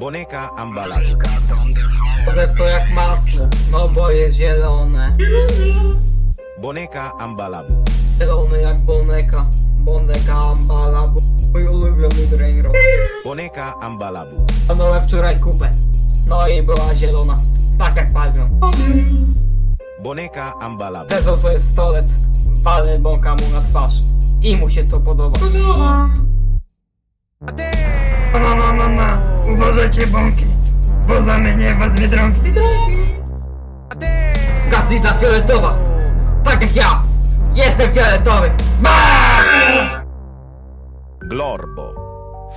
Boneca Ambalabu. Chodzę w to jak masło, no bo jest zielone. Boneca Ambalabu. Zielony jak boneka, boneka ambalabu. Mój ulubiony brainrot. Boneca Ambalabu. Planowałem wczoraj kupę, no i była zielona, tak jak palmią. Boneca Ambalabu. Zezo to jest stolec, walę bąka mu na twarz. I mu się to podoba. No, no, no, no, no. Uważajcie bąki, bo zamienię was w biedronki. Gazita fioletowa, tak jak ja. Jestem fioletowy. Glorbo.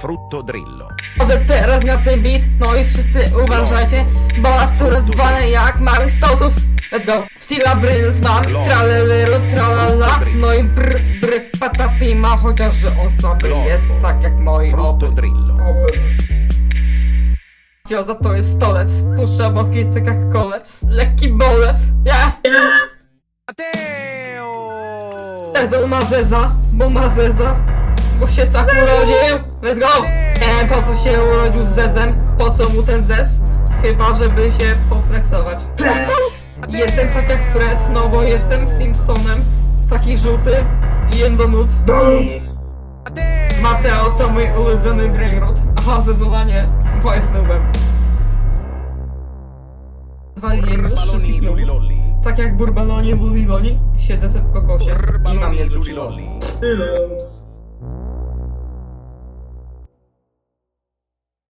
Frutto drillo. Chodzę teraz na ten beat, no i wszyscy uważajcie, bo nas tu rozwalę jak małych stosów. Let's go! Stila brylt mam, tralelero, tralala, no i brr, brr, patapima, chociaż że on słaby jest, tak jak moi Frutto oby. drillo. oby. Fioza to jest stolec, puszcza boki tak jak kolec, lekki bolec, ja! Matteo! Zezol ma zeza, bo ma zeza, bo się tak urodził. Let's go! Nie wiem po co się urodził z zezem, po co mu ten zez? Chyba żeby się poflexować. Jestem tak jak Fred, no bo jestem Simpsonem, taki żółty i jem do nut. Mateo to mój ulubiony brainrot, a Zezola nie, bo jest nubem. Zwaliłem już wszystkich nubów. Tak jak Burbalonie Bulbiboni, siedzę sobie w kokosie i mam. Lulilolli. Tyle.